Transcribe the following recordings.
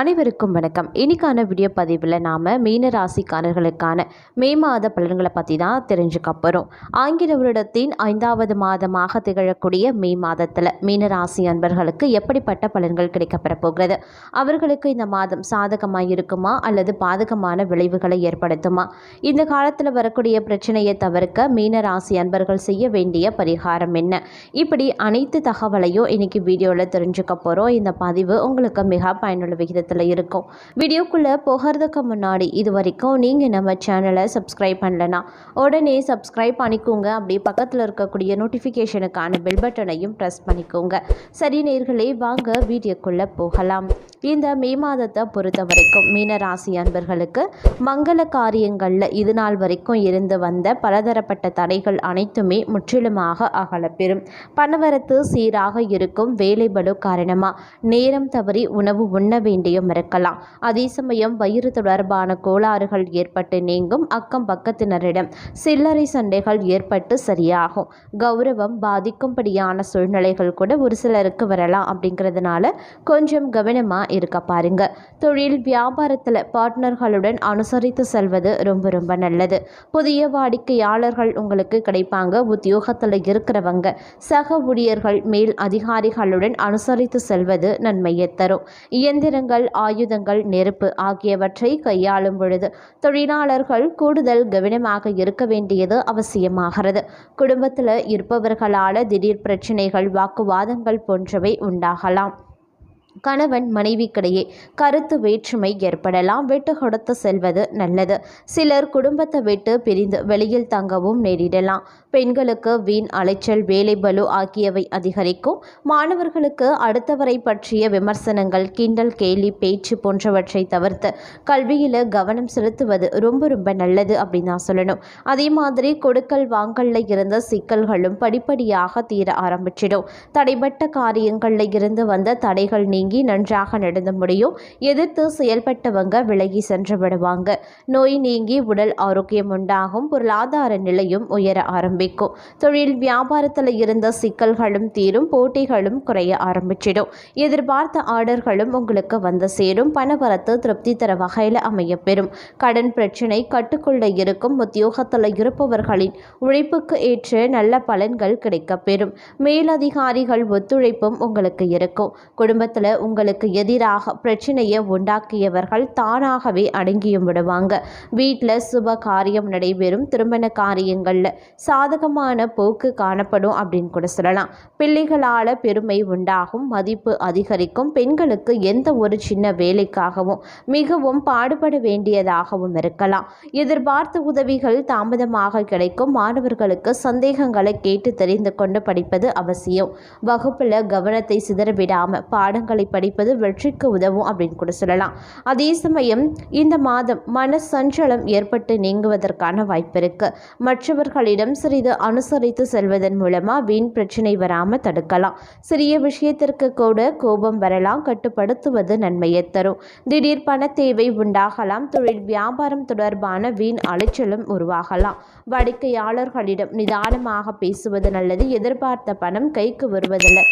அனைவருக்கும் வணக்கம். இன்னைக்கான வீடியோ பதிவில் நாம் மீன ராசிக்காரர்களுக்கான மே மாத பலன்களை பற்றி தான் தெரிஞ்சுக்க போகிறோம் ஆங்கில வருடத்தின் ஐந்தாவது மாதமாக திகழக்கூடிய மே மாதத்தில் மீன ராசி அன்பர்களுக்கு எப்படிப்பட்ட பலன்கள் கிடைக்கப்பெற போகிறது? அவர்களுக்கு இந்த மாதம் சாதகமாக இருக்குமா? அல்லது பாதகமான விளைவுகளை ஏற்படுத்துமா? இந்த காலத்தில் வரக்கூடிய பிரச்சனையை தவிர்க்க மீன ராசி அன்பர்கள் செய்ய வேண்டிய பரிகாரம் என்ன? இப்படி அனைத்து தகவலையும் இன்னைக்கு வீடியோவில் தெரிஞ்சுக்க போகிறோம் இந்த பதிவு உங்களுக்கு மிக பயனுள்ள விகிதத்தில் இருக்கும். வீடியோக்குள்ளே போகிறதுக்கு முன்னாடி இது வரைக்கும் நீங்கள் நம்ம சேனலை சப்ஸ்கிரைப் பண்ணலனா உடனே சப்ஸ்கிரைப் பண்ணிக்கோங்க. அப்படி பக்கத்தில் இருக்கக்கூடிய நோட்டிஃபிகேஷனுக்கான பெல் பட்டனையும் ப்ரெஸ் பண்ணிக்கோங்க. சரி நேர்களே வாங்க வீடியோக்குள்ளே போகலாம். இந்த மே மாதத்தை பொறுத்த வரைக்கும் மீனராசி அன்பர்களுக்கு மங்கள காரியங்களில் இது நாள் வரைக்கும் இருந்து வந்த பலதரப்பட்ட தடைகள் அனைத்துமே முற்றிலுமாக அகலப்பெறும். பணவரத்து சீராக இருக்கும் வேலை பளு காரணமாக நேரம் தவறி உணவு உண்ண வேண்டியும் இருக்கலாம். அதே சமயம் வயிறு தொடர்பான கோளாறுகள் ஏற்பட்டு நீங்கும் அக்கம் பக்கத்தினரிடம் சில்லறை சண்டைகள் ஏற்பட்டு சரியாகும். கௌரவம் பாதிக்கும்படியான சூழ்நிலைகள் கூட ஒரு சிலருக்கு வரலாம் அப்படிங்கிறதுனால கொஞ்சம் கவனமாக இருக்க பாருங்க. தொழில் வியாபாரத்தில் பார்ட்னர்களுடன் அனுசரித்து செல்வது ரொம்ப ரொம்ப நல்லது. புதிய வாடிக்கையாளர்கள் உங்களுக்கு கிடைப்பாங்க. உத்தியோகத்தில் இருக்கிறவங்க சக ஊழியர்கள் மேல் அதிகாரிகளுடன் அனுசரித்து செல்வது நன்மையை தரும். இயந்திரங்கள் ஆயுதங்கள் நெருப்பு ஆகியவற்றை கையாளும் பொழுது தொழிலாளர்கள் கூடுதல் கவனமாக இருக்க வேண்டியது அவசியமாகிறது. குடும்பத்தில் இருப்பவர்களால் திடீர் பிரச்சனைகள் வாக்குவாதங்கள் போன்றவை உண்டாகலாம். கணவன் மனைவிக்கிடையே கருத்து வேற்றுமை ஏற்படலாம். விட்டு கொடுத்து செல்வது நல்லது. சிலர் குடும்பத்தை விட்டு பிரிந்து வெளியில் தங்கவும் நேரிடலாம். பெண்களுக்கு வீண் அலைச்சல் வேலை பலு ஆகியவை அதிகரிக்கும். மாணவர்களுக்கு அடுத்தவரை பற்றிய விமர்சனங்கள் கிண்டல் கேலி பேச்சு போன்றவற்றை தவிர்த்து கல்வியில் கவனம் செலுத்துவது ரொம்ப ரொம்ப நல்லது அப்படின்னு நான் சொல்லணும். அதே மாதிரி கொடுக்கல் வாங்கல்ல இருந்த சிக்கல்களும் படிப்படியாக தீர ஆரம்பிச்சிடும். தடைப்பட்ட காரியங்களில் இருந்து வந்த தடைகள் நீ நன்றாக நடந்து முடியும். எதிர்த்து செயல்பட்டவங்க விலகி சென்று விடுவாங்க. நோய் நீங்கி உடல் ஆரோக்கியம் உண்டாகும். பொருளாதார நிலையும் உயர ஆரம்பிக்கும். தொழில் வியாபாரத்தில் இருந்த சிக்கல்களும் தீரும். போட்டிகளும் குறைய ஆரம்பிச்சிடும். எதிர்பார்த்த ஆர்டர்களும் உங்களுக்கு வந்து சேரும். பணவரத்து திருப்தி தர வகையில் அமையப்பெறும். கடன் பிரச்சனை கட்டுக்குள்ள இருக்கும். உத்தியோகத்தில் இருப்பவர்களின் உழைப்புக்கு ஏற்ற நல்ல பலன்கள் கிடைக்கப்பெறும். மேலதிகாரிகள் ஒத்துழைப்பும் உங்களுக்கு இருக்கும். குடும்பத்தில் உங்களுக்கு எதிராக பிரச்சனையை உண்டாக்கியவர்கள் தானாகவே அடங்கியும் விடுவாங்க. வீட்டில் சுப காரியம் நடைபெறும். திருமண காரியங்களில் சாதகமான போக்கு காணப்படும் அப்படின்னு கூட சொல்லலாம். பிள்ளைகளால் பெருமை உண்டாகும். மதிப்பு அதிகரிக்கும். பெண்களுக்கு எந்த ஒரு சின்ன வேலைக்காகவும் மிகவும் பாடுபட வேண்டியதாகவும் இருக்கலாம். எதிர்பார்த்த உதவிகள் தாமதமாக கிடைக்கும். மாணவர்களுக்கு சந்தேகங்களை கேட்டு தெரிந்து கொண்டு படிப்பது அவசியம். வகுப்பில் கவனத்தை சிதறவிடாமல் பாடங்களை படிப்பது வெற்றிக்கு உதவும் அப்படின்னு கூட சொல்லலாம். அதே சமயம் இந்த மாதம் மன சஞ்சலம் ஏற்பட்டு நீங்குவதற்கான வாய்ப்பு இருக்கு. மற்றவர்களிடம் சிறிது அனுசரித்து செல்வதன் மூலமா வீண் பிரச்சனை வராமல் தடுக்கலாம். சிறிய விஷயத்திற்கு கூட கோபம் வரலாம் கட்டுப்படுத்துவது நன்மையை தரும். திடீர் பண தேவை உண்டாகலாம் தொழில் வியாபாரம் தொடர்பான வீண் அலைச்சலும் உருவாகலாம். வாடிக்கையாளர்களிடம் நிதானமாக பேசுவது நல்லது எதிர்பார்த்த பணம் கைக்கு வருவதில்லை.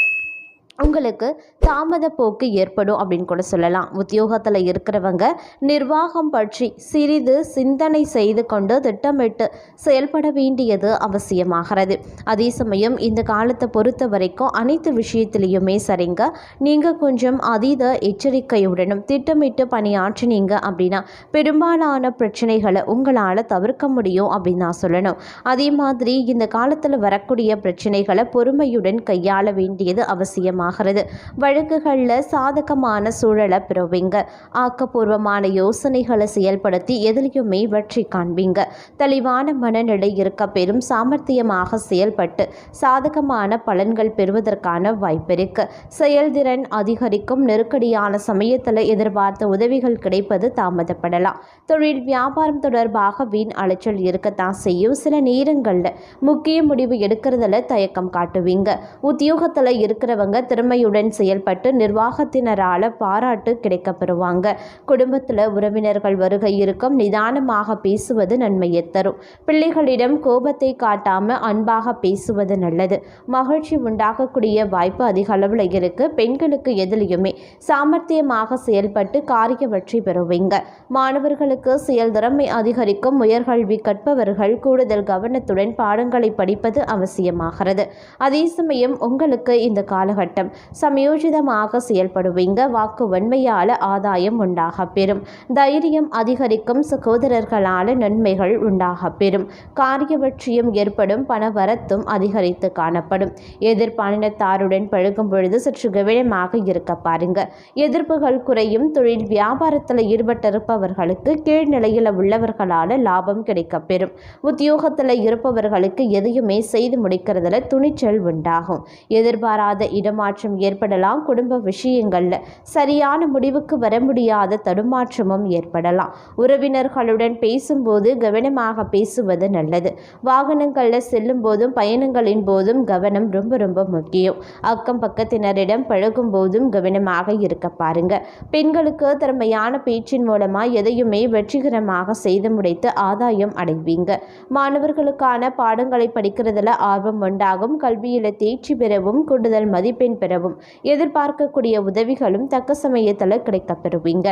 உங்களுக்கு தாமத போக்கு ஏற்படும் அப்படின்னு கூட சொல்லலாம். உத்தியோகத்தில் இருக்கிறவங்க நிர்வாகம் பற்றி சிறிது சிந்தனை செய்து கொண்டு திட்டமிட்டு செயல்பட வேண்டியது அவசியமாகிறது. அதே சமயம் இந்த காலத்தை பொறுத்த வரைக்கும் அனைத்து விஷயத்திலையுமே சரிங்க. நீங்கள் கொஞ்சம் அதீத எச்சரிக்கையுடனும் திட்டமிட்டு பணியாற்றினீங்க அப்படின்னா பெரும்பாலான பிரச்சனைகளை உங்களால் தவிர்க்க முடியும் அப்படின்னு நான் சொல்லணும். அதே மாதிரி இந்த காலத்தில் வரக்கூடிய பிரச்சனைகளை பொறுமையுடன் கையாள வேண்டியது அவசியமாக ஆகிறது வழக்குகளில் சாதகமான சூழலை பெறுவீங்க. ஆக்கப்பூர்வமான யோசனைகளை செயல்படுத்தி எதிலையுமே வெற்றி காண்பீங்க. தெளிவான மனநிலை இருக்க பெரும் சாமர்த்தியமாக செயல்பட்டு சாதகமான பலன்கள் பெறுவதற்கான வாய்ப்பிருக்கு செயல்திறன் அதிகரிக்கும். நெருக்கடியான சமயத்தில் எதிர்பார்த்த உதவிகள் கிடைப்பது தாமதப்படலாம். தொழில் வியாபாரம் தொடர்பாக வீண் அலைச்சல் இருக்கத்தான் செய்யும். சில நேரங்களில் முக்கிய முடிவு எடுக்கிறதுல தயக்கம் காட்டுவீங்க. உத்தியோகத்தில் இருக்கிறவங்க திறமையுடன் செயல்பட்டு நிர்வாகத்தினரால் பாராட்டு கிடைக்கப் பெறுவாங்க குடும்பத்தில் உறவினர்கள் வருகை இருக்கும் நிதானமாக பேசுவது நன்மையை தரும். பிள்ளைகளிடம் கோபத்தை காட்டாம அன்பாக பேசுவது நல்லது. மகிழ்ச்சி உண்டாகக்கூடிய வாய்ப்பு அதிக அளவில் இருக்கு. பெண்களுக்கு எதிலையுமே சாமர்த்தியமாக செயல்பட்டு காரிய வெற்றி பெறுவீங்க. மாணவர்களுக்கு செயல் திறமை அதிகரிக்கும். உயர்கல்வி கற்பவர்கள் கூடுதல் கவனத்துடன் பாடங்களை படிப்பது அவசியமாகிறது. அதே சமயம் உங்களுக்கு இந்த காலகட்டம் சமயோஜிதமாக செயல்படுவீங்க. வாக்கு வன்மையால ஆதாயம் உண்டாக பெறும். தைரியம் அதிகரிக்கும் சகோதரர்களால நன்மைகள் உண்டாக பெறும். காரியவற்றியும் ஏற்படும். பணவரத்தும் அதிகரித்து காணப்படும். எதிர்பாலினத்தாருடன் பழகும் பொழுது சற்று கவனமாக இருக்க பாருங்க. எதிர்ப்புகள் குறையும். தொழில் வியாபாரத்தில் ஈடுபட்டிருப்பவர்களுக்கு கீழ்நிலையில் உள்ளவர்களால லாபம் கிடைக்கப்பெறும் உத்தியோகத்தில் இருப்பவர்களுக்கு எதையுமே செய்து முடிக்கிறதுல துணிச்சல் உண்டாகும். எதிர்பாராத தடுமாற்றம் ஏற்படலாம். குடும்ப விஷயங்கள்ல சரியான முடிவுக்கு வர முடியாத தடுமாற்றமும் ஏற்படலாம். உறவினர்களுடன் பேசும்போது கவனமாக பேசுவது நல்லது. வாகனங்களில் செல்லும் போதும் பயணங்களின் போதும் கவனம் ரொம்ப ரொம்ப முக்கியம். அக்கம் பக்கத்தினரிடம் பழகும் போதும் கவனமாக இருக்க பாருங்க. பெண்களுக்கு திறமையான பேச்சின் மூலமா எதையுமே வெற்றிகரமாக செய்து முடித்து ஆதாயம் அடைவீங்க. மாணவர்களுக்கான பாடங்களை படிக்கிறதுல ஆர்வம் உண்டாகும். கல்வியில தேர்ச்சி பெறவும் கூடுதல் மதிப்பெண் பெறவும். எதிர்பார்க்கக்கூடிய உதவிகளும் தக்க சமயத்தில் கிடைக்கப்பெறுவீங்க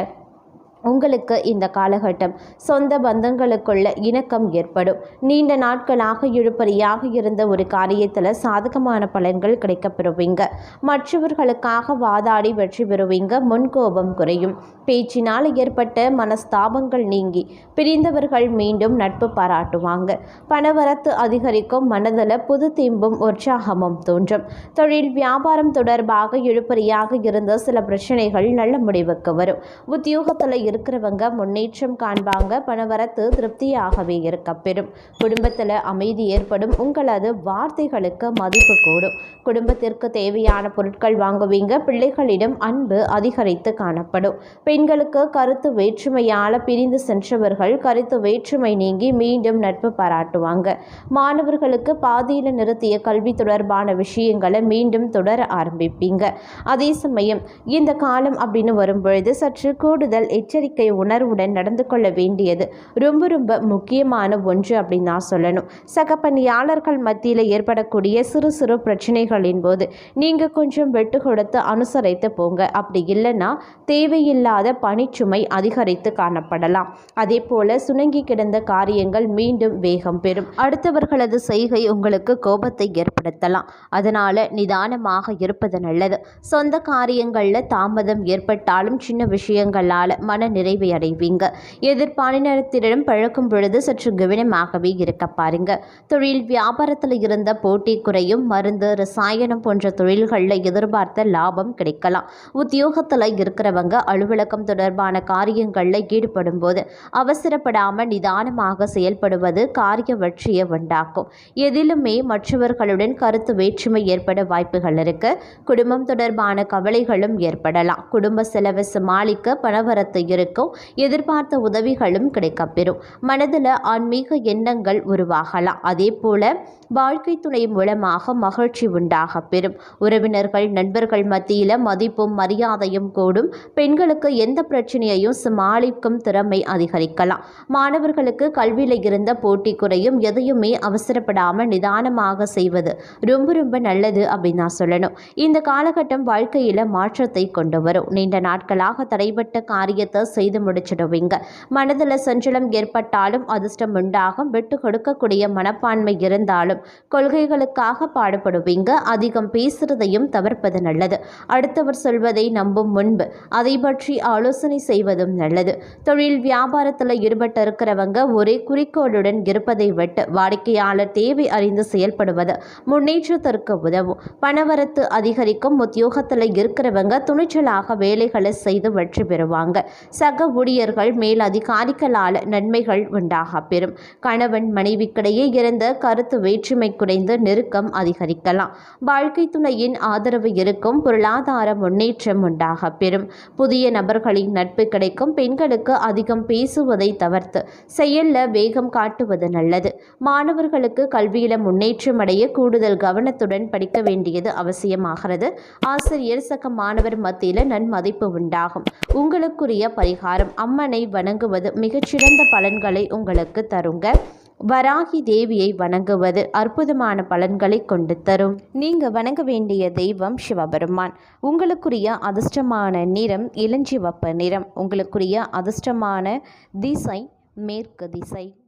உங்களுக்கு இந்த காலகட்டம் சொந்த பந்தங்களுக்குள்ள இணக்கம் ஏற்படும். நீண்ட நாட்களாக இழுபறியாக இருந்த ஒரு காரியத்தில் சாதகமான பலன்கள் கிடைக்கப்பெறுவீங்க. மற்றவர்களுக்காக வாதாடி வெற்றி பெறுவீங்க. முன்கோபம் குறையும். பேச்சினால் ஏற்பட்ட மனஸ்தாபங்கள் நீங்கி பிரிந்தவர்கள் மீண்டும் நட்பு பாராட்டுவாங்க. பணவரத்து அதிகரிக்கும் மனதில் புது திம்பும் உற்சாகமும் தோன்றும். தொழில் வியாபாரம் தொடர்பாக இழுபறியாக இருந்த சில பிரச்சனைகள் நல்ல முடிவுக்கு வரும். உத்தியோகத்தில் இருக்கிறவங்க முன்னேற்றம் காண்பாங்க. பணவரத்து திருப்தியாகவே இருக்க பெறும் குடும்பத்தில் அமைதி ஏற்படும். உங்களது வார்த்தைகளுக்கு மதிப்பு கூடும். குடும்பத்திற்கு தேவையான பொருட்கள் வாங்குவீங்க. பிள்ளைகளிடம் அன்பு அதிகரித்து காணப்படும். பெண்களுக்கு கருத்து வேற்றுமையால் பிரிந்து சென்றவர்கள் கருத்து வேற்றுமை நீங்கி மீண்டும் நட்பு பாராட்டுவாங்க. மாணவர்களுக்கு பாதியில் நிறுத்திய கல்வி தொடர்பான விஷயங்களை மீண்டும் தொடர ஆரம்பிப்பீங்க. அதே சமயம் இந்த காலம் அப்படின்னு வரும்பொழுது சற்று கூடுதல் எச்சரிக்கை உணர்வுடன் நடந்து கொள்ள வேண்டியது. ரொம்ப ரொம்ப முக்கியமான ஒன்று அப்படின்னு நான் சொல்லணும். சக பணியாளர்கள் மத்தியில் ஏற்படக்கூடிய சிறு சிறு பிரச்சனைகளின் போது நீங்கள் கொஞ்சம் வெட்டு கொடுத்து அனுசரித்து போங்க. அப்படி இல்லைன்னா தேவையில்லாத பணிச்சுமை அதிகரித்து காணப்படலாம். அதே போல சுணங்கி கிடந்த காரியங்கள் மீண்டும் வேகம் பெறும். அடுத்தவர்களது செய்கை உங்களுக்கு கோபத்தை ஏற்படுத்தலாம். அதனால நிதானமாக இருப்பது நல்லது. சொந்த காரியங்களில் தாமதம் ஏற்பட்டாலும் சின்ன விஷயங்களால் மன நிறைவை அடைவீங்க எதிர்பாலினத்திடம் பழக்கும் பொழுது சற்று கவனமாகவே இருக்க பாருங்க. தொழில் வியாபாரத்தில் இருந்த போட்டி குறையும் மருந்து ரசாயனம் போன்ற தொழில்களில் எதிர்பார்த்த லாபம் கிடைக்கலாம். உத்தியோகத்தில் இருக்கிறவங்க அலுவலகம் தொடர்பான காரியங்களில் ஈடுபடும் போது அவசரப்படாமல் நிதானமாக செயல்படுவது காரிய வெற்றியை உண்டாக்கும். எதிலுமே மற்றவர்களுடன் கருத்து வேற்றுமை ஏற்பட வாய்ப்புகள் இருக்கு. குடும்பம் தொடர்பான கவலைகளும் ஏற்படலாம். குடும்ப செலவை சமாளிக்க பணவரத்து இருக்கும் எதிர்பார்த்த உதவிகளும் கிடைக்கப்பெறும். மனதில் ஆன்மீக எண்ணங்கள் உருவாகலாம். அதே போல வாழ்க்கை துணை மூலமாக மகிழ்ச்சி உண்டாக பெறும். உறவினர்கள் நண்பர்கள் மத்தியில் மதிப்பும் மரியாதையும் கூடும். பெண்களுக்கு எந்த பிரச்சனையையும் சமாளிக்கும் திறமை அதிகரிக்கலாம். மாணவர்களுக்கு கல்வியில் இருந்த போட்டி குறையும். எதையுமே அவசரப்படாமல் நிதானமாக செய்வது ரொம்ப ரொம்ப நல்லது அப்படின்னு நான் சொல்லணும். இந்த காலகட்டம் வாழ்க்கையில் மாற்றத்தை கொண்டு வரும். நீண்ட நாட்களாக தடைபட்ட காரியத்தை செய்து முடிச்சிடுவீங்க. மனதில் சஞ்சலம் ஏற்பட்டாலும் அதிர்ஷ்டம் உண்டாகும். விட்டு கொடுக்கக்கூடிய மனப்பான்மை இருந்தாலும் கொள்கைகளுக்காக பாடுபடுவீங்க. அதிகம் பேசுறதையும் தவிர்ப்பது நல்லது. அடுத்தவர் சொல்வதை நம்பும் முன்பு அதை பற்றி ஆலோசனை செய்வதும் நல்லது. தொழில் வியாபாரத்தில் ஈடுபட்டு இருக்கிறவங்க ஒரே குறிக்கோளுடன் இருப்பதை விட்டு வாடிக்கையாளர் தேவை அறிந்து செயல்படுவது முன்னேற்றத்திற்கு உதவும். பணவரத்து அதிகரிக்கும். உத்தியோகத்தில் இருக்கிறவங்க துணிச்சலாக வேலைகளை செய்து வெற்றி பெறுவாங்க. சக ஊழியர்கள் மேல் அதிகாரிகளால் நன்மைகள் உண்டாக பெறும். கணவன் மனைவிக்கிடையே இருந்த கருத்து வேற்றுமை குறைந்து நெருக்கம் அதிகரிக்கலாம். வாழ்க்கை துணையின் ஆதரவு இருக்கும் பொருளாதார முன்னேற்றம் உண்டாக பெறும். புதிய நபர்களின் நட்பு கிடைக்கும். பெண்களுக்கு அதிகம் பேசுவதை தவிர்த்து செயல்ல வேகம் காட்டுவது நல்லது. மாணவர்களுக்கு கல்வியில முன்னேற்றம் அடைய கூடுதல் கவனத்துடன் படிக்க வேண்டியது அவசியமாகிறது. ஆசிரியர் சக மாணவர் மத்தியில் நன்மதிப்பு உண்டாகும். உங்களுக்குரிய பரிகாரம் அம்மனை வணங்குவது மிகச்சிறந்த பலன்களை உங்களுக்கு தருங்க. வராகி தேவியை வணங்குவது அற்புதமான பலன்களை கொண்டு தரும். நீங்க வணங்க வேண்டிய தெய்வம் சிவபெருமான். உங்களுக்குரிய அதிர்ஷ்டமான நிறம் இளஞ்சிவப்பு நிறம். உங்களுக்குரிய அதிர்ஷ்டமான திசை மேற்கு திசை.